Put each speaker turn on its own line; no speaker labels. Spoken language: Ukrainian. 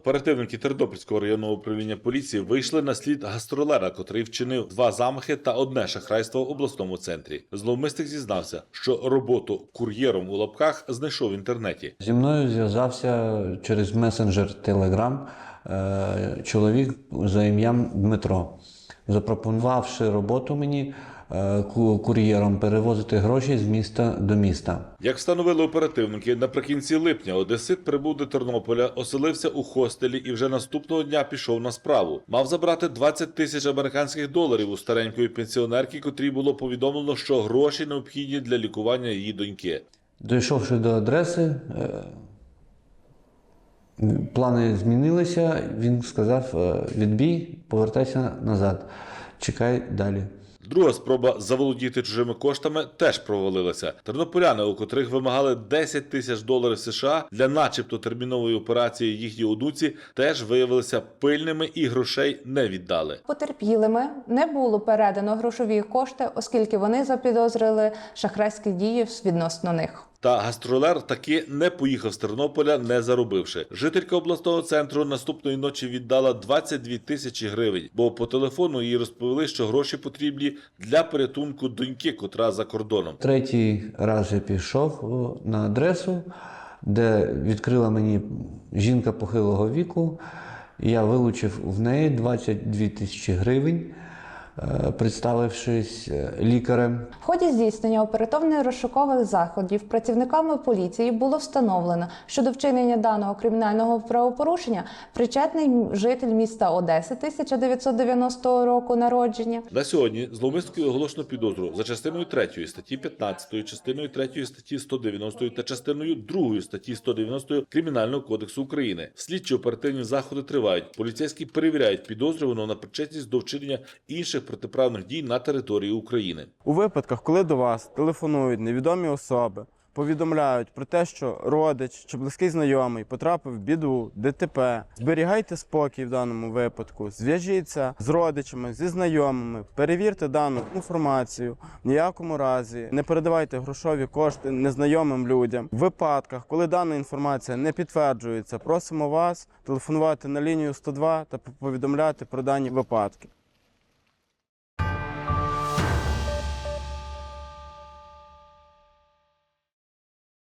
Оперативники Тернопільського районного управління поліції вийшли на слід гастролера, котрий вчинив два замахи та одне шахрайство в обласному центрі. Зловмисник зізнався, що роботу кур'єром у лапках знайшов в інтернеті.
Зі мною зв'язався через месенджер е, чоловік за ім'ям Дмитро, запропонувавши роботу мені кур'єром перевозити гроші з міста до міста.
Як встановили оперативники, наприкінці липня Одесит прибув до Тернополя, оселився у хостелі і вже наступного дня пішов на справу. Мав забрати 20 тисяч американських доларів у старенької пенсіонерки, котрій було повідомлено, що гроші необхідні для лікування її доньки.
Дійшовши до адреси, е, плани змінилися. Він сказав: е, відбій, повертайся назад, чекай далі.
Друга спроба заволодіти чужими коштами теж провалилася. Тернополяни, у котрих вимагали 10 тисяч доларів США для начебто термінової операції їхній одуці, теж виявилися пильними і грошей не віддали.
Потерпілими не було передано грошові кошти, оскільки вони запідозрили шахрайські дії відносно них.
Та гастролер таки не поїхав з Тернополя, не заробивши. Жителька обласного центру наступної ночі віддала 22 тисячі гривень, бо по телефону їй розповіли, що гроші потрібні для порятунку доньки, котра за кордоном.
Третій раз я пішов на адресу, де відкрила мені жінка похилого віку. Я вилучив в неї 22 тисячі гривень, представившись е, лікарем.
В ході здійснення оперативно-розшукових заходів працівниками поліції було встановлено, що до вчинення даного кримінального правопорушення причетний житель міста Одеси 1990 року народження.
На сьогодні зловмиснику оголошено підозру за частиною 3 статті 15, частиною 3 статті 190 та частиною 2 статті 190 Кримінального кодексу України. Слідчі оперативні заходи тривають. Поліцейські перевіряють підозрюваного на причетність до вчинення інших протиправних дій на території України.
У випадках, коли до вас телефонують невідомі особи, повідомляють про те, що родич чи близький знайомий потрапив в біду, ДТП, зберігайте спокій в даному випадку, зв'яжіться з родичами, зі знайомими, перевірте дану інформацію. В ніякому разі не передавайте грошові кошти незнайомим людям. В випадках, коли дана інформація не підтверджується, просимо вас телефонувати на лінію 102 та повідомляти про дані випадки.